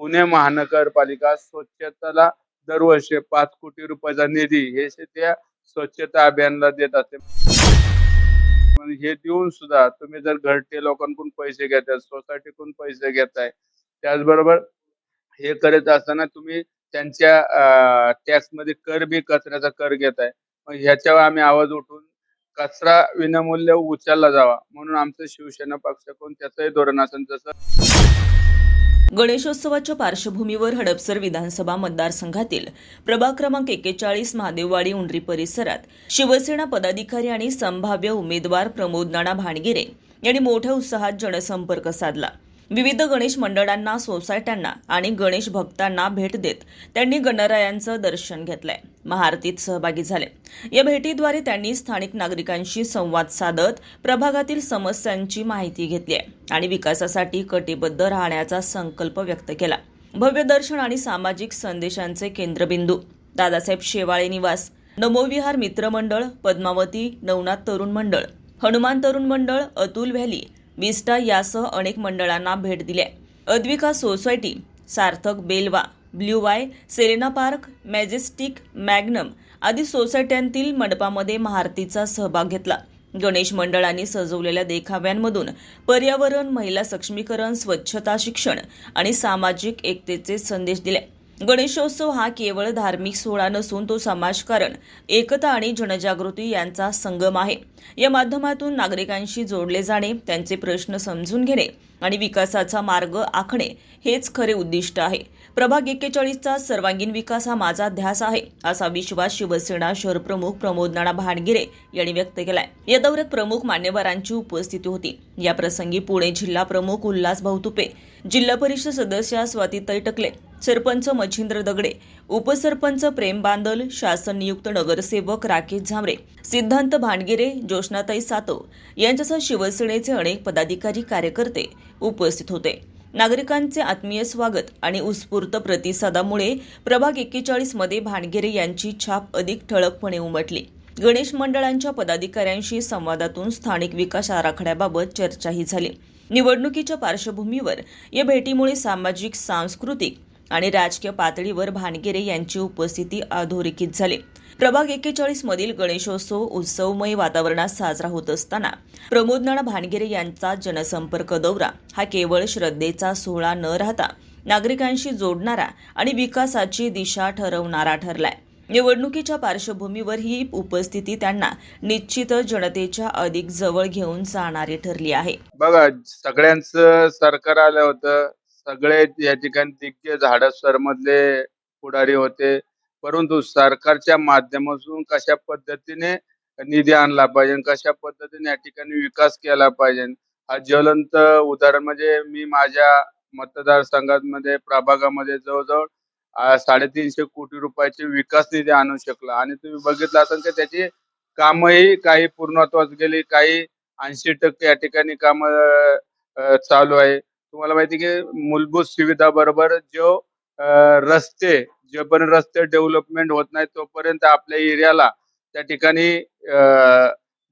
पुणे महानगरपालिका स्वच्छतेला दरवर्षी पाच कोटी रुपयाचा निधी हे त्या स्वच्छता अभियानाला देत असते. हे देऊन सुद्धा तुम्ही जर घरटे लोकांकडून पैसे घेताय सोसायटीकडून पैसे घेताय त्याचबरोबर हे करत असताना तुम्ही त्यांच्या टॅक्समध्ये कर बी कचऱ्याचा कर घेताय. मग ह्याच्यावर आम्ही आवाज उठून कचरा विनामूल्य उचलला जावा म्हणून आमचं शिवसेना पक्षाकडून त्याचंही धोरण असेल. जसं गणेशोत्सवाच्या पार्श्वभूमीवर हडपसर विधानसभा मतदारसंघातील प्रभाग क्रमांक एकेचाळीस महादेववाडी उंडरी परिसरात शिवसेना पदाधिकारी आणि संभाव्य उमेदवार प्रमोद नाना भाणगिरे यांनी मोठ्या उत्साहात जनसंपर्क साधला. विविध गणेश मंडळांना सोसायट्यांना आणि गणेश भक्तांना भेट देत त्यांनी गणरायांचं दर्शन घेतलंय. महाआरतीत सहभागी झाले. या भेटीद्वारे त्यांनी स्थानिक नागरिकांशी संवाद साधत प्रभागातील समस्यांची माहिती घेतली आहे आणि विकासासाठी कटिबद्ध राहण्याचा संकल्प व्यक्त केला. भव्य दर्शन आणि सामाजिक संदेशांचे केंद्रबिंदू. दादासाहेब शेवाळे निवास. नमोविहार मित्रमंडळ पद्मावती नवनाथ तरुण मंडळ. हनुमान तरुण मंडळ अतुल व्हॅली विस्टा यासह अनेक मंडळांना भेट दिल्या Advika society Sarthak Belva Blue Y Serena Park Majestic Magnum आदी सोसायट्यांतील मंडपामध्ये महाआरतीचा सहभाग घेतला. गणेश मंडळांनी सजवलेल्या देखाव्यांमधून पर्यावरण महिला सक्षमीकरण स्वच्छता शिक्षण आणि सामाजिक एकतेचे संदेश दिले. गणेशोत्सव हा केवळ धार्मिक सोहळा नसून तो समाजकारण एकता आणि जनजागृती यांचा संगम आहे. या माध्यमातून नागरिकांशी जोडले जाणे त्यांचे प्रश्न समजून घेणे आणि विकासाचा मार्ग आखणे हेच खरे उद्दिष्ट आहे. प्रभाग एक्केचाळीसचा सर्वांगीण विकास हा माझा ध्यास आहे असा विश्वास शिवसेना शहर प्रमुख प्रमोद नाना भानगिरे यांनी व्यक्त केलाय. या दौऱ्यात प्रमुख मान्यवरांची उपस्थिती होती. या प्रसंगी पुणे जिल्हा प्रमुख उल्हास भाऊतुपे जिल्हा परिषद सदस्या स्वाती टकले सरपंच मच्छिंद्र दगडे उपसरपंच प्रेम बांदल शासन नियुक्त नगरसेवक राकेश झांबरे सिद्धांत भांडगिरे जोशनाताई सातव यांच्यासह शिवसेनेचे अनेक पदाधिकारी कार्यकर्ते उपस्थित होते. नागरिकांचे आत्मीय स्वागत आणि उत्स्फूर्त प्रतिसादामुळे प्रभाग एक्केचाळीसमध्ये भांडगिरे यांची छाप अधिक ठळकपणे उमटली. गणेश मंडळांच्या पदाधिकाऱ्यांशी संवादातून स्थानिक विकास आराखड्याबाबत चर्चाही झाली. निवडणुकीच्या पार्श्वभूमीवर या भेटीमुळे सामाजिक सांस्कृतिक आणि राजकीय पातळीवर भानगिरे यांची उपस्थिती अधोरेखित झाली. प्रभाग एक्केचाळीस मधील गणेशोत्सव उत्सवमय वातावरणात साजरा होत असताना प्रमोद नाना भानगिरे यांचा जनसंपर्क दौरा हा केवळ श्रद्धेचा सोहळा न राहता नागरिकांशी जोडणारा आणि विकासाची दिशा ठरवणारा ठरलाय. निवडणुकीच्या पार्श्वभूमीवर ही उपस्थिती त्यांना निश्चित जनतेच्या अधिक जवळ घेऊन जाणारी ठरली आहे. बघा सगळ्यांचं सरकार आलं होतं. सगळे या ठिकाणी दिग्गज हाडसर मधले पुढारी होते. परंतु सरकारच्या माध्यमातून कशा पद्धतीने निधी आणला पाहिजे कशा पद्धतीने या ठिकाणी विकास केला पाहिजे? हा ज्वलंत उदाहरण म्हणजे मी माझ्या मतदारसंघामध्ये प्रभागामध्ये जवळजवळ साडेतीनशे कोटी रुपयाचे विकास निधी आणू शकला. आणि तुम्ही बघितलं असेल की त्याची कामही काही पूर्णत्वास गेली काही ऐंशी टक्के या ठिकाणी काम चालू आहे. तुम्हाला माहिती की मूलभूत सुविधा बरोबर जो रस्ते जोपर्यंत रस्ते डेव्हलपमेंट होत नाही तोपर्यंत आपल्या एरियाला त्या ठिकाणी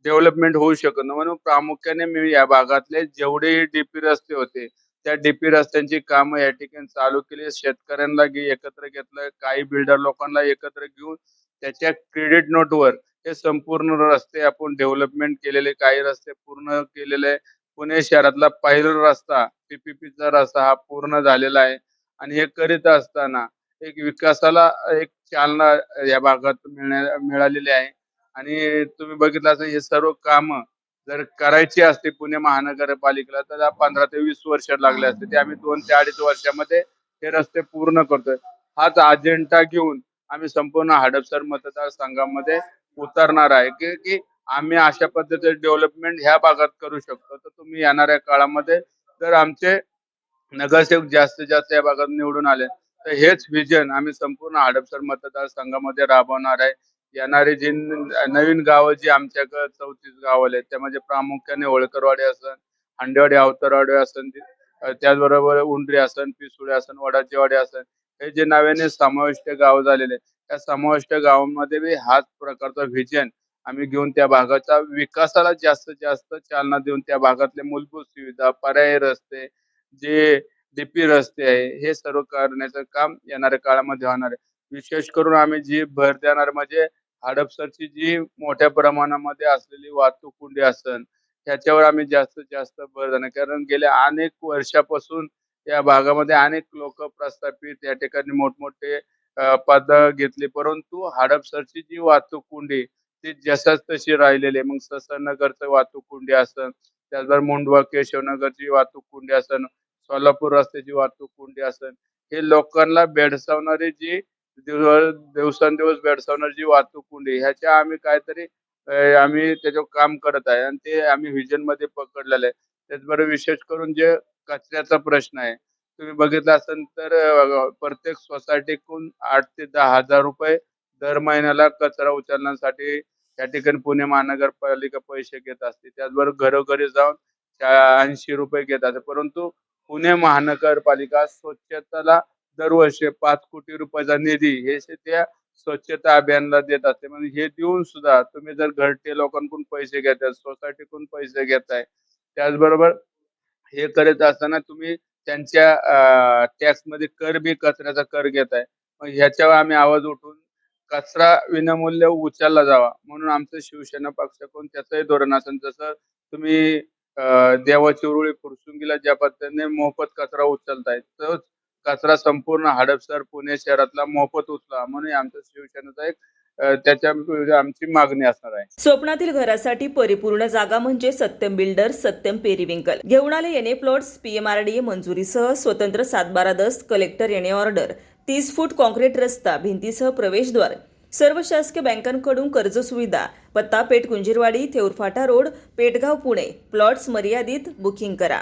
डेव्हलपमेंट होऊ शकत नाही. म्हणून प्रामुख्याने मी या भागातले जेवढे डीपी रस्ते होते त्या डीपी रस्त्यांची कामं या ठिकाणी चालू केली. शेतकऱ्यांना एकत्र घेतलं काही बिल्डर लोकांना एकत्र घेऊन त्याच्या क्रेडिट नोटवर हे संपूर्ण रस्ते आपण डेव्हलपमेंट केलेले काही रस्ते पूर्ण केलेले. पुणे शहरातला पहिला रस्ता पीपीपीचा रस्ता हा पूर्ण झालेला आहे. आणि हे करीत असताना एक विकासाला एक चालना या भागात मिळालेली आहे. आणि तुम्ही बघितलं असेल हे सर्व कामं जर करायची असते पुणे महानगरपालिकेला तर पंधरा ते वीस वर्ष लागले असते. ते आम्ही दोन ते अडीच वर्षामध्ये हे रस्ते पूर्ण करतोय. हाच अजेंडा घेऊन आम्ही संपूर्ण हडपसर मतदारसंघामध्ये उतरणार आहे. की की आम्ही अशा पद्धतीचे डेव्हलपमेंट ह्या भागात करू शकतो. तर तुम्ही येणाऱ्या काळामध्ये जर आमचे नगरसेवक जास्तीत जास्त या भागात निवडून आले तर हेच विजन आम्ही संपूर्ण हडपसर मतदारसंघामध्ये राबवणार आहे. येणारी जी नवीन गावं जी आमच्याकडे चौतीस गाव आले त्यामध्ये म्हणजे प्रामुख्याने होळकरवाडी असन हांडेवाडी अवतरवाडी असन त्याचबरोबर उंडरी असन पिसुळे असन वडाचेवाडी असन हे जे नव्याने समाविष्ट गाव झालेले आहेत, त्या समाविष्ट गावांमध्ये बी हाच प्रकारचा व्हिजन आम्ही घेऊन त्या भागाचा विकासाला जास्तीत जास्त चालना देऊन त्या भागातले मूलभूत सुविधा पर्यायी रस्ते जे डीपी रस्ते आहे हे सर्व करण्याचं काम येणाऱ्या काळामध्ये होणार आहे. विशेष करून आम्ही जी भर देणार म्हणजे हडपसरची जी मोठ्या प्रमाणामध्ये असलेली वाहतूक कुंडी असन त्याच्यावर आम्ही जास्तीत जास्त भर देणार. कारण गेल्या अनेक वर्षापासून या भागामध्ये अनेक लोक प्रस्थापित या ठिकाणी मोठमोठे पद घेतले. परंतु हडपसरची जी वाहतूक कुंडी ती जसाच तशी राहिलेली मग ससनगरचं वाहतूक कोंडी असन त्याचबरोबर मुंडवा केशवनगरची वाहतूक कोंडी असन सोलापूर रस्त्याची वाहतूक कोंडी असन. हे लोकांना भेडसावणारी जी दिवस दिवसेंदिवस भेडसावणारी जी वाहतूक कोंडी ह्याच्या आम्ही काहीतरी आम्ही त्याच्यावर काम करत आहे आणि ते आम्ही व्हिजनमध्ये पकडलेलं आहे. त्याचबरोबर विशेष करून जे कचऱ्याचा प्रश्न आहे तुम्ही बघितलं असेल तर प्रत्येक सोसायटीकडून आठ ते दहा हजार रुपये दर महिन्याला कचरा उचलण्यासाठी त्या ठिकाणी पुणे महानगरपालिका पैसे घेत असते. त्याचबरोबर घरोघरी जाऊन ऐंशी रुपये घेत असते. परंतु पुणे महानगरपालिका स्वच्छताला दरवर्षी पाच कोटी रुपयाचा निधी हे त्या स्वच्छता अभियानाला देत असते. म्हणजे हे देऊन सुद्धा तुम्ही जर घरटे लोकांकडून पैसे घेताय सोसायटीकडून पैसे घेताय त्याचबरोबर हे करत असताना तुम्ही त्यांच्या टॅक्समध्ये कर बी कचऱ्याचा कर घेताय मग ह्याच्यावर आम्ही आवाज उठून कचरा विनामूल्य उचलला जावा म्हणून आमचं शिवसेना पक्षाकडून त्याचंही धोरण असेल जसं तुम्ही देवाची उरुळी फुरसुंगीला ज्या पद्धतीने मोफत कचरा उचलताय तोच कचरा संपूर्ण हडपसर पुणे शहरातला मोफत उचला म्हणून आमचं शिवसेनेचा एक त्याच्या आमची मागणी असणार आहे. स्वप्नातील घरासाठी परिपूर्ण जागा म्हणजे सत्यम बिल्डर सत्यम पेरिविंकल. घेऊन आले एने प्लॉट्स पीएमआरडीए मंजुरीसह स्वतंत्र सातबारा दस्त कलेक्टर येणे ऑर्डर. तीस फूट कॉन्क्रीट रस्ता भिंतीसह प्रवेशद्वार सर्व शासकीय बँकांकडून कर्ज सुविधा पत्ता पेठ कुंजीरवाडी थेऊरफाटा रोड पेटगाव पुणे. प्लॉट्स मर्यादित बुकिंग करा.